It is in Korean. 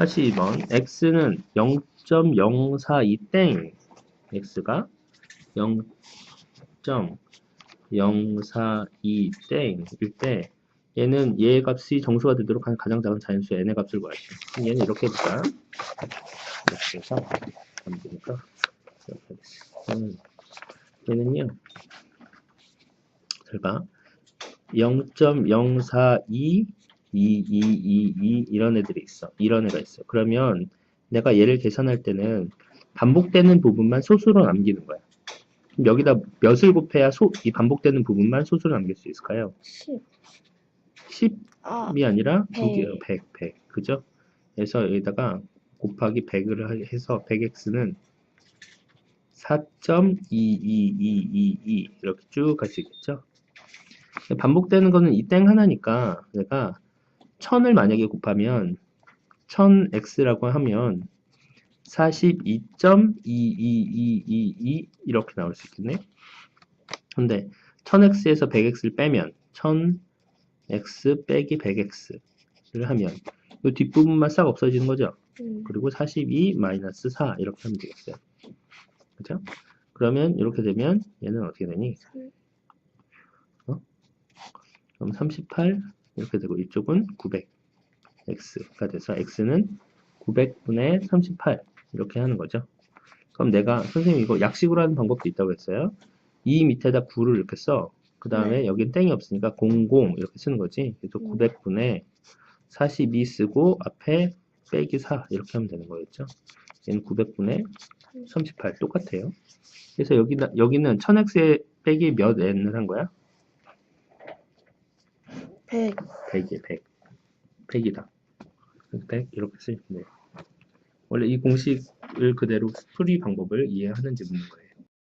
82번 x는 0.042땡 x가 0.042땡일 때 얘는 얘의 값이 정수가 되도록 하는 가장 작은 자연수 n의 값을. 그럼 얘는 이렇게 해보자. 이렇게 해서 안 보니까. 얘는, 얘는요. 잘 봐. 0.042 2, 2, 2, 2 이런 애들이 있어. 이런 애가 있어. 그러면 내가 얘를 계산할 때는 반복되는 부분만 소수로 남기는 거야. 그럼 여기다 몇을 곱해야 소, 이 반복되는 부분만 소수로 남길 수 있을까요? 10. 10이 아, 백. 2개요. 100, 100. 그죠? 그래서 여기다가 곱하기 100을 해서 100x는 4.22222 이렇게 쭉 갈 수 있겠죠? 반복되는 거는 이 땡 하나니까 내가 1000을 만약에 곱하면 1000x라고 하면 42.22222 이렇게 나올 수 있겠네. 근데 1000x에서 100x를 빼면 1000x 빼기 100x를 하면 이 뒷부분만 싹 없어지는 거죠. 음, 그리고 42 마이너스 4 이렇게 하면 되겠어요. 그죠? 그러면 이렇게 되면 얘는 어떻게 되니? 삼. 어? 그럼 38 이렇게 되고 이쪽은 900 x가 돼서 x는 900분의 38 이렇게 하는 거죠. 그럼 내가 선생님 이거 약식으로 하는 방법도 있다고 했어요. 이 밑에다 9를 이렇게 써. 그 다음에 여긴 땡이 없으니까 00 이렇게 쓰는 거지. 그래서 음. 900분의 42 쓰고 앞에 빼기 4 이렇게 하면 되는 거겠죠. 얘는 900분의 38 똑같아요. 그래서 여기 여기는 1000x에 빼기 몇 n을 한 거야? 100. 100이에 100. 100이다. 100 이렇게 쓰시면 돼요. 원래 이 공식을 그대로 풀이 방법을 이해하는지 묻는 거예요.